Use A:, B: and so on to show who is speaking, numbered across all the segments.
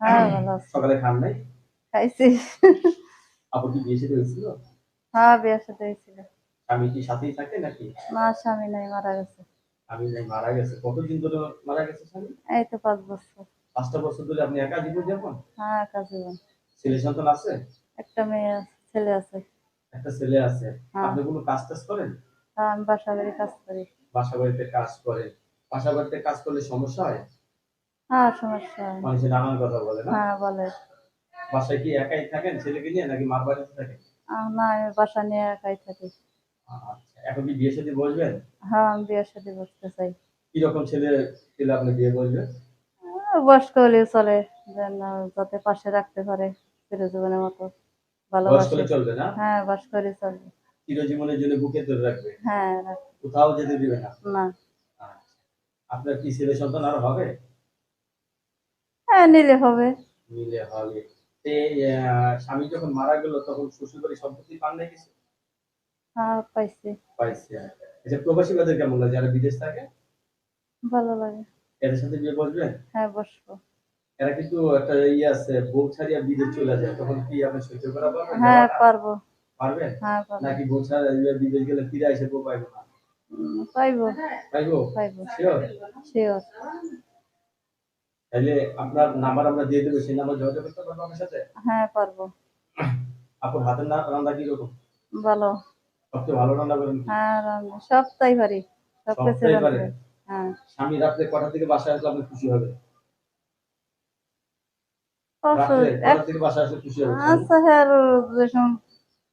A: হ্যাঁ ভালো আছে।
B: সকালে খান নাই?
A: খাইছি।
B: আপু কি বিয়ে সাথে হয়েছিল?
A: হ্যাঁ বিয়ের সাথে হয়েছিল।
B: স্বামী কি সাথেই থাকে নাকি?
A: না স্বামী নাই মারা গেছে।
B: স্বামী নাই মারা গেছে। কতদিন ধরে মারা গেছে স্বামী?
A: এই তো পাঁচ বছর।
B: পাঁচটা বছর ধরে আপনি একা জীবন যাপন?
A: হ্যাঁ একা জীবন।
B: ছেলে সন্তান আছে?
A: একটা মেয়ে আছে, ছেলে আছে।
B: একটা ছেলে আছে।
A: হ্যাঁ।
B: আপনি কোনো কাজ টাজ করেন?
A: হ্যাঁ আমি বাসা বাড়ি কাজ করি।
B: বাসা বাড়িতে কাজ করেন। বাসা বাড়িতে কাজ করলে সমস্যা হয়?
A: হ্যাঁ সমস্যা হয়।
B: মানুষে নানান কথা বলে না?
A: হ্যাঁ বলে।
B: বাসায় কি একাই থাকেন ছেলেকে নিয়ে নাকি মার বাড়িতে থাকেন?
A: আহ, না আমি বাসা নিয়ে একাই থাকি।
B: আচ্ছা এখন কি বিয়ে সাথে বসবেন?
A: হ্যাঁ আমি বিয়ের সাথে বসতে চাই।
B: কীরকম ছেলে ছেলে আপনি বিয়ে বসবেন
A: আহ, বয়স্ক হলেও চলে যেন যাতে পাশে রাখতে পারে চিরজীবনের মতো
B: বয়স
A: ভালোবাসে
B: করলে চলবে না?
A: হ্যাঁ বাস করে চলবে।
B: চিরজীবনের জন্য বুকে ধরে রাখবে?
A: হ্যাঁ রাখ-
B: কোথাও যেতে দিবে না?
A: না।
B: আচ্ছা। আপনার কি ছেলে সন্তান আর হবে?
A: হ্যাঁ নিলে হবে।
B: মিলে হবে। তে স্বামী যখন মারা গেল তখন শ্বশুর বাড়ি সম্পত্তি পান নাই কিছু
A: হ্যাঁ পাইছি।
B: পাইছে আচ্ছা প্রবাসী বাদের কেমন লাগে? যারা বিদেশ থাকে?
A: ভালো লাগে।
B: এদের সাথে বিয়ে বসবেন
A: হ্যাঁ বসবো।
B: এরা কিন্তু একটা ইয়ে আছে বউ ছাড়িয়া বিদেশ চলে যায়। তখন কি আপনি সহ্য করা পারবেন
A: হ্যাঁ পারব
B: পারবেন
A: হ্যাঁ
B: নাকি বউ ছাড়া বিদেশ গেলে ফিরে এসে বউ পাইবো না?
A: পাইবো।
B: পাইবো?
A: পাইবো।
B: শিওর
A: শিওর
B: তাহলে আপনার নাম্বার আমরা দিয়ে দেবো সেই নাম্বার যোগাযোগ করতে পারব আমার সাথে?
A: হ্যাঁ পারব।
B: আপনার হাতের রান্না কি রকম
A: ভালো।
B: সবচেয়ে ভালো রান্না করেন
A: হ্যাঁ রান্না সব তাই পারি সব কিছু? করি। হ্যাঁ।
B: স্বামী রাত্রে কটা থেকে বাসায় আসলে আপনি খুশি হবে?
A: আচ্ছা হ্যাঁ আর যে সময়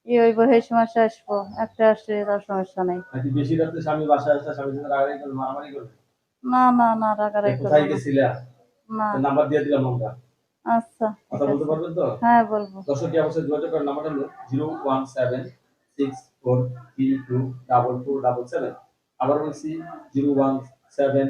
A: ই হইব সেই সময় আসব। একটা আসলে তার সমস্যা নাই।
B: বেশি স্বামী বাসায় আসলে স্বামীর সাথে রাগারাগি করবে মারামারি করবে?
A: না না না রাগারাগি করব।
B: গেছিলে? নাম্বার দিয়ে দিলাম আমরা।
A: আচ্ছা
B: কথা বলতে পারবেন তো?
A: হ্যাঁ বলব।
B: দর্শক অবশ্যই যোগাযোগ করার নাম্বারটা হলো zero one seven six four three two double two double seven. আবার বলছি জিরো ওয়ান সেভেন